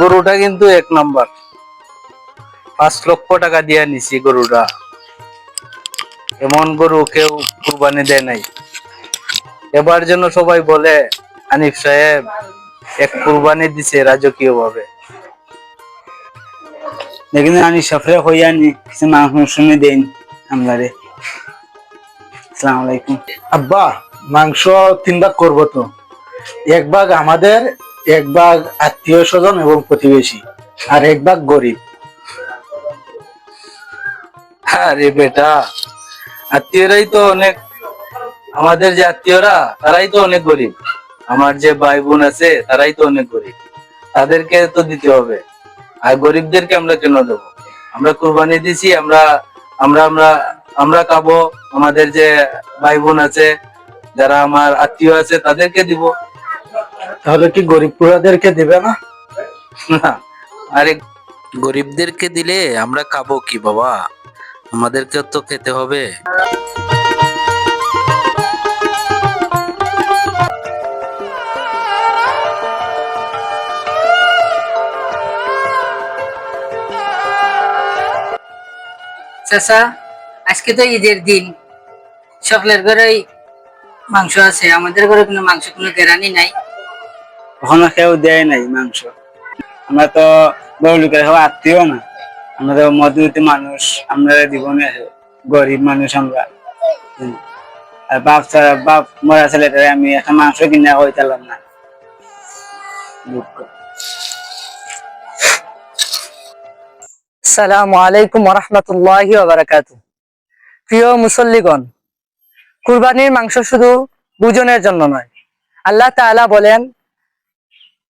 গরুটা কিন্তু এক নাম্বার। পাঁচ লক্ষ টাকা দিয়ে নিছি গরুটা। এমন গরু কেউ কুরবানি দেয় নাই। এবার যেন সবাই বলে, আনিফ সাহেব, এক কুরবানি দিছে রাজকীয় ভাবে দেখুন আমি সফরে হইয়া নি, কিছু মাংস শুনে দেন আমলারে। আসসালামু আলাইকুম। আব্বা, মাংস তিন ভাগ করব তো। এক ভাগ আমাদের এক ভাগ আত্মীয় স্বজন এবং প্রতিবেশী, আর এক ভাগ গরিব। আরে বেটা, আত্মীয়রাই তো অনেক, আমাদের যে আত্মীয়রা, তারাই তো অনেক গরিব। আমার যে ভাই বোন আছে, তারাই তো অনেক গরিব। তাদেরকে তো দিতে হবে। আর গরিবদেরকে আমরা কেন দেবো? আমরা কুরবানি দিছি, আমরা আমরা আমরা আমরা খাব। আমাদের যে ভাই বোন আছে, যারা আমার আত্মীয় আছে, তাদেরকে দিব। তাহলে কি গরিব পুরাদেরকে দেবে না? না। আরে গরিবদেরকে দিলে আমরা খাব কি বাবা? আমাদেরকে তো খেতে হবে। চাচা আজকে তো ঈদের দিন। সকলের ঘরেই মাংস আছে আমাদের ঘরে কোনো মাংস কোনো কেরানি নাই। কখনো কেউ দেয় নাই মাংস। আমরা তো বড় লোকের হওয়া আত্মীয় না। আমরা তো মধ্যবিত্ত মানুষ আমরা জীবনে গরিব মানুষ আমরা। আর বাপ ছাড়া বাপ মরা ছেলেটারে আমি একটা মাংস কিনে হইতালাম না। সালামু আলাইকুম রহমতুল্লাহি বারাকাতু প্রিয় মুসল্লিগণ কুরবানির মাংস শুধু দুজনের জন্য নয়। আল্লাহ তাআলা বলেন,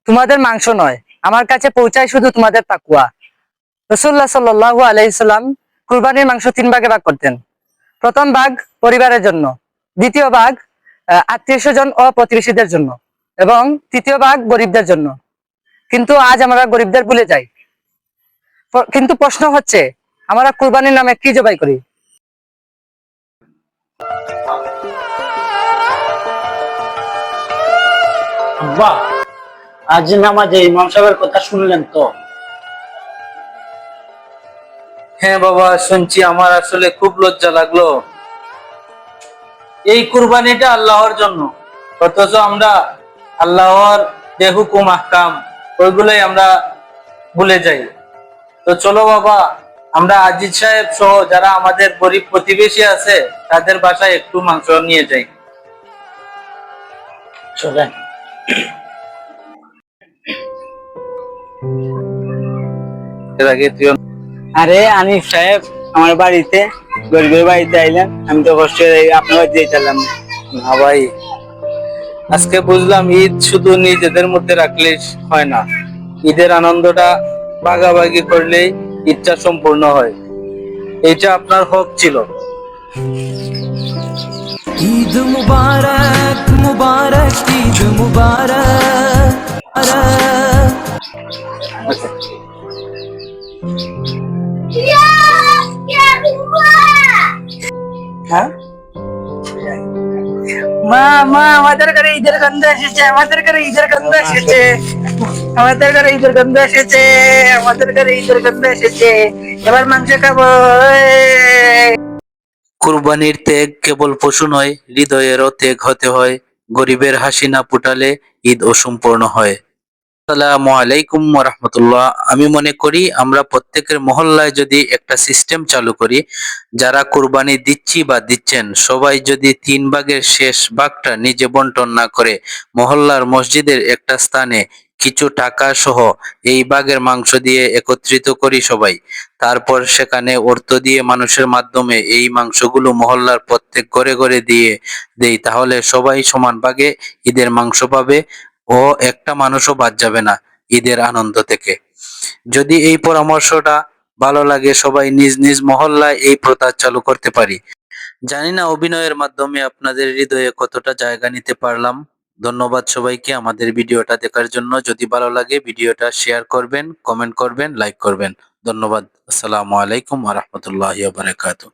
তোমাদের মাংস নয়, আমার কাছে পৌঁছায় শুধু তোমাদের তাকুয়া রসুল্লাহ সাল্লাল্লাহু আলাইহি সাল্লাম কুরবানির মাংস তিন ভাগে ভাগ করতেন। প্রথম ভাগ পরিবারের জন্য, দ্বিতীয় ভাগ আত্মীয় স্বজন ও প্রতিবেশীদের জন্য, এবং তৃতীয় ভাগ গরিবদের জন্য। কিন্তু আজ আমরা গরিবদের ভুলে যাই। কিন্তু প্রশ্ন হচ্ছে, আমরা কুরবানির নামে কি জবাই করি? আব্বা আজ নামাজে ইমাম সাহেবের কথা শুনলেন তো? হ্যাঁ বাবা শুনছি। আমার আসলে খুব লজ্জা লাগল। এই কুরবানিটা আল্লাহর জন্য। অথচ আমরা আল্লাহর আহকাম ওইগুলোই আমরা ভুলে যাই। তো চলো বাবা আমরা আজিজ সাহেব সহ যারা আমাদের গরিব প্রতিবেশী আছে তাদের বাসায় একটু মাংস নিয়ে যাই। চলেন। এর আগে তুই আরে আনিফ সাহেব আমার বাড়িতে গরিবের বাড়িতে আইলেন আমি তো কষ্ট আপনার বাড়িতে যেতাম না না ভাই আজকে বুঝলাম ঈদ শুধু নিজেদের মধ্যে রাখলে হয় না। ঈদের আনন্দটা ভাগাভাগি করলেই ঈদটা সম্পূর্ণ হয়। এটা আপনার হক ছিল। ঈদ মুবারক। মুবারক ঈদ মুবারক হ্যাঁ মা মা আমাদের ঘরে ঈদের গন্ধ এসেছে আমাদের ঘরে ঈদের গন্ধ এসেছে আমাদের ঘরে ঈদের গন্ধ এসেছে আমাদের ঘরে ঈদের গন্ধ এসেছে এবার মাংস খাব। কুরবানির ত্যাগ কেবল পশু নয়, হৃদয়েরও ত্যাগ হতে হয়। গরিবের হাসি না ফুটালে ঈদ অসম্পূর্ণ হয়। আসসালামু আলাইকুম রহমতুল্লাহ আমি মনে করি আমরা প্রত্যেকের মহল্লায় যদি একটা সিস্টেম চালু করি, যারা কুরবানি দিচ্ছি বা দিচ্ছেন, সবাই যদি তিন ভাগের শেষ ভাগটা নিজে বন্টন না করে মহল্লার মসজিদের একটা স্থানে কিছু টাকা সহ এই বাঘের মাংস দিয়ে একত্রিত করি সবাই। তারপর সেখানে অর্থ দিয়ে মানুষের মাধ্যমে এই মাংসগুলো মহল্লার প্রত্যেক ঘরে ঘরে দিয়ে দেই। তাহলে সবাই সমান ভাগে ঈদের মাংস পাবে ও একটা মানুষও বাদ যাবে না ঈদের আনন্দ থেকে। যদি এই পরামর্শটা ভালো লাগে, সবাই নিজ নিজ মহল্লায় এই প্রথা চালু করতে পারি। জানি না অভিনয়ের মাধ্যমে আপনাদের হৃদয়ে কতটা জায়গা নিতে পারলাম। ধন্যবাদ সবাইকে আমাদের ভিডিওটা দেখার জন্য। যদি ভালো লাগে ভিডিওটা শেয়ার করবেন কমেন্ট করবেন লাইক করবেন। ধন্যবাদ। আসসালামু আলাইকুম আ রহমতুল্লাহ বারাকাতু